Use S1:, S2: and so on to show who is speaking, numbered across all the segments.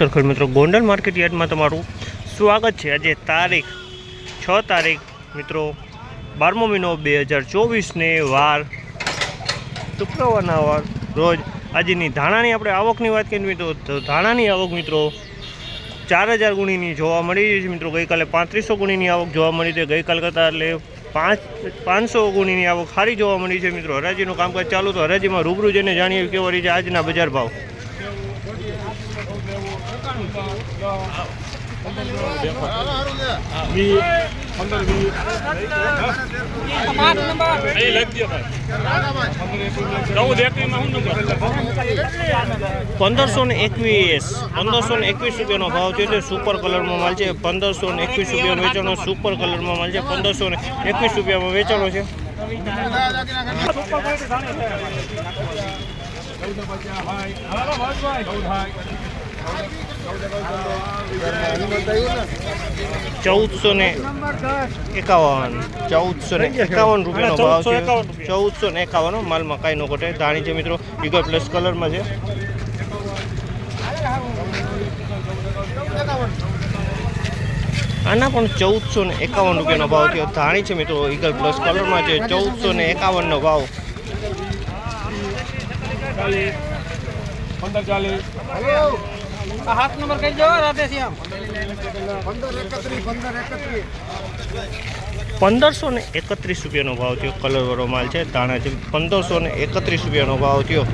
S1: ખરેખર મિત્રો, ગોંડલ માર્કેટ યાર્ડમાં તમારું સ્વાગત છે. આજે તારીખ છ તારીખ મિત્રો, બારમો મહિનો બે હજાર ચોવીસને વાર, શુક્રવારના વાર, રોજ આજની ધાણાની આપણે આવકની વાત કરીએ મિત્રો, તો ધાણાની આવક મિત્રો ચાર હજાર ગુણીની જોવા મળી રહી છે મિત્રો. ગઈકાલે પાંત્રીસો ગુણીની આવક જોવા મળી છે. ગઈકાલ કરતાં એટલે પાંચ, પાંચસો ગુણીની આવક સારી જોવા મળી છે મિત્રો. હરાજીનું કામકાજ ચાલુ, તો હરાજીમાં રૂબરૂ જઈને જાણીએ કેવા છે આજના બજાર ભાવ. પંદરસો ને એકવીસ. પંદરસો ને એકવીસ રૂપિયાનો ભાવ છે. તે સુપર કલરમાં માલ છે. પંદરસો ને એકવીસ રૂપિયાનો વેચાણો સુપર કલરમાં માલ છે. પંદરસો ને એકવીસ રૂપિયામાં વેચાણો છે. ચૌદસો ને એકાવન ચૌદસો ને એકાવન રૂપિયાનો ભાવ છે. ચૌદસો ને એકાવન માલમાં કાંઈ ન ઘટે. ધાણી છે મિત્રો ઈગો પ્લસ કલરમાં છે. આના પણ ચૌદસો ને એકાવન રૂપિયાનો ભાવ થયો. ધાણી છે મિત્રો ઈગલ પ્લસ કલરમાં છે. ચૌદસો ને એકાવનનો ભાવ.
S2: પંદર ચાલીસ.
S3: હાથ નંબર કહી દો રાધે શ્યામ
S1: પંદરસો ને એકત્રીસ રૂપિયાનો ભાવ થયો કલરવાળો માલ છે ધાણા છે. પંદરસો ને એકત્રીસ રૂપિયાનો ભાવ થયો.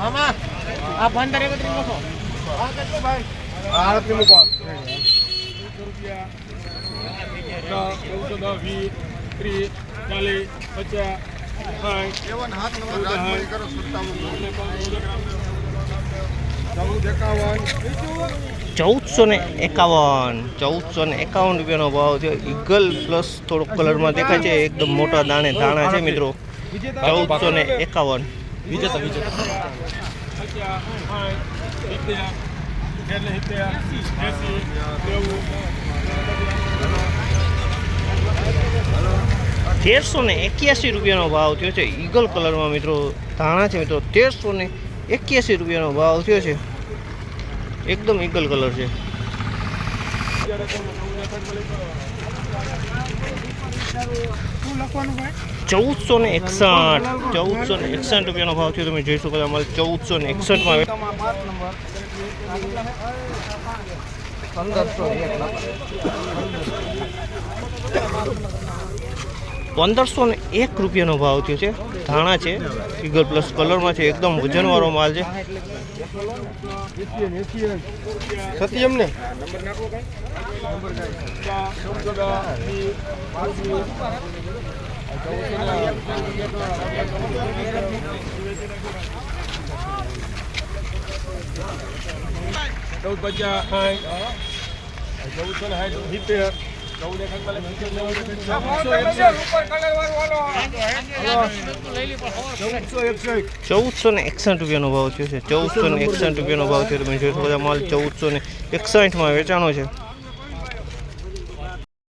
S3: મામા આ પંદર એકત્રીસ
S2: મૂકો. વીસ ત્રીસ ચાલીસ પચાસ
S1: ચૌદસો ને એકાવન. ચૌદસો ને એકાવન રૂપિયાનો ભાવ છે ઈગલ પ્લસ થોડોક કલરમાં દેખાય છે. એકદમ મોટા દાણે દાણા છે, મિત્રો. ચૌદસો ને એકાવન.
S2: વિજેતા વિજેતા.
S1: તેરસો ને એક્યાસી રૂપિયાનો ભાવ થયો છે. ઈગલ કલરમાં મિત્રો, ધાણા છે મિત્રો તેરસો ને એક્યાસી રૂપિયાનો ભાવ થયો છે. એકદમ ઈગલ કલર છે. ચૌદસો ને એકસઠ ચૌદસો ને એકસઠ રૂપિયાનો ભાવ થયો. તમે જોઈ શકો છો અમારે ચૌદસો ને એકસઠમાં
S3: પંદરસો
S1: પંદરસો ને એક રૂપિયાનો ભાવ થયો છે. ધાણા છે ફિગર પ્લસ કલરમાં છે એકદમ વજનવાળો માલ છે.
S2: સત્યમ ને ચૌદ પચાસ ચૌદસો ને સાઠ. સિત્તેર ચૌદસો
S1: ને એકસઠ રૂપિયાનો ભાવ થયો છે. ચૌદસો ને એકસઠ રૂપિયાનો ભાવ થયો તમે જોઈ શકો માલ ચૌદસો ને એકસઠમાં વેચાણો છે.